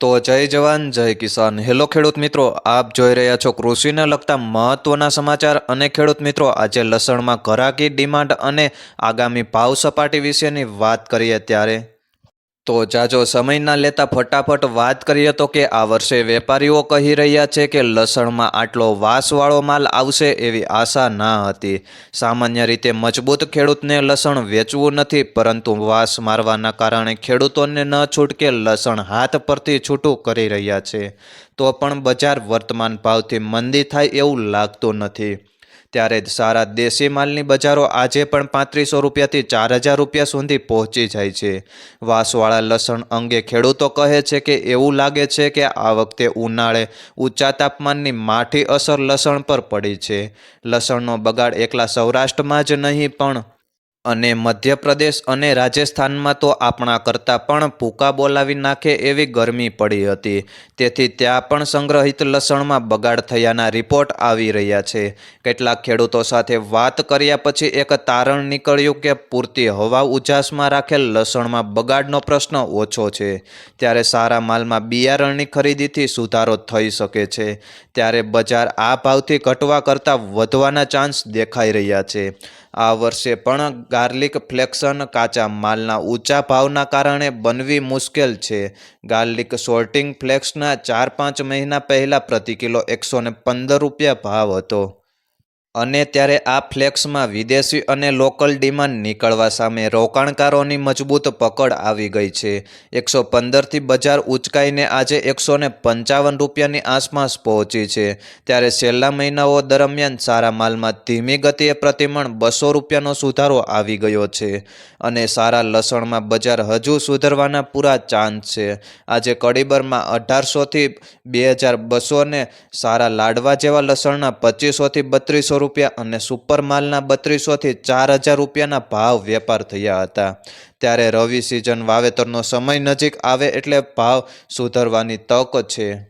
તો જય જવાન, જય કિસાન. હેલો ખેડૂત મિત્રો, આપ જોઈ રહ્યા છો કૃષિને લગતા મહત્વના સમાચાર અને ખેડૂત મિત્રો, આજે લસણમાં ઘરાકી, ડિમાન્ડ અને આગામી ભાવ સપાટી વિશેની વાત કરીએ ત્યારે. તો જાજો સમય ના લેતા ફટાફટ વાત કરીએ તો કે આ વર્ષે વેપારીઓ કહી રહ્યા છે કે લસણમાં આટલો વાસવાળો માલ આવશે એવી આશા ના હતી. સામાન્ય રીતે મજબૂત ખેડૂતને લસણ વેચવું નથી, પરંતુ વાસ મારવાના કારણે ખેડૂતોને ન છૂટકે લસણ હાથ પરથી છૂટું કરી રહ્યા છે. તો પણ બજાર વર્તમાન ભાવથી મંદી થાય એવું લાગતું નથી. ત્યારે સારા દેશી માલની બજારો આજે પણ પાંત્રીસો રૂપિયાથી ચાર હજાર રૂપિયા સુધી પહોંચી જાય છે. વાસવાળા લસણ અંગે ખેડૂતો કહે છે કે એવું લાગે છે કે આ વખતે ઉનાળે ઊંચા તાપમાનની માઠી અસર લસણ પર પડી છે. લસણનો બગાડ એકલા સૌરાષ્ટ્રમાં જ નહીં, પણ અને મધ્યપ્રદેશ અને રાજસ્થાનમાં તો આપણા કરતાં પણ ભૂકા બોલાવી નાખે એવી ગરમી પડી હતી. તેથી ત્યાં પણ સંગ્રહિત લસણમાં બગાડ થયાના રિપોર્ટ આવી રહ્યા છે. કેટલાક ખેડૂતો સાથે વાત કર્યા પછી એક તારણ નીકળ્યું કે પૂરતી હવા ઉજાસમાં રાખેલ લસણમાં બગાડનો પ્રશ્ન ઓછો છે. ત્યારે સારા માલમાં બિયારણની ખરીદીથી સુધારો થઈ શકે છે. ત્યારે બજાર આ ભાવથી ઘટવા કરતાં વધવાના ચાન્સ દેખાઈ રહ્યા છે. આ વર્ષે પણ ગાર્લિક ફ્લેક્સન કાચા માલના ઊંચા ભાવના કારણે બનવી મુશ્કેલ છે. ગાર્લિક સોર્ટિંગ ફ્લેક્સના ચાર પાંચ મહિના પહેલાં પ્રતિ કિલો એકસો પંદર રૂપિયા ભાવ હતો. અને ત્યારે આ ફ્લેક્સમાં વિદેશી અને લોકલ ડિમાન્ડ નીકળવા સામે રોકાણકારોની મજબૂત પકડ આવી ગઈ છે. એકસો પંદરથી બજાર ઉચકાઈને આજે એકસો ને પંચાવન રૂપિયાની આસપાસ પહોંચી છે. ત્યારે છેલ્લા મહિનાઓ દરમિયાન સારા માલમાં ધીમી ગતિએ પ્રતિમણ બસો રૂપિયાનો સુધારો આવી ગયો છે અને સારા લસણમાં બજાર હજુ સુધરવાના પૂરા ચાન્સ છે. આજે કડીબરમાં અઢારસોથી બે હજાર બસો ને સારા લાડવા જેવા લસણના પચીસોથી બત્રીસો રૂપિયા અને સુપર માલના બત્રીસોથી ચાર હજાર રૂપિયાના ભાવ વેપાર થયા હતા. ત્યારે રવિ સિઝન વાવેતરનો સમય નજીક આવે એટલે ભાવ સુધરવાની તક છે.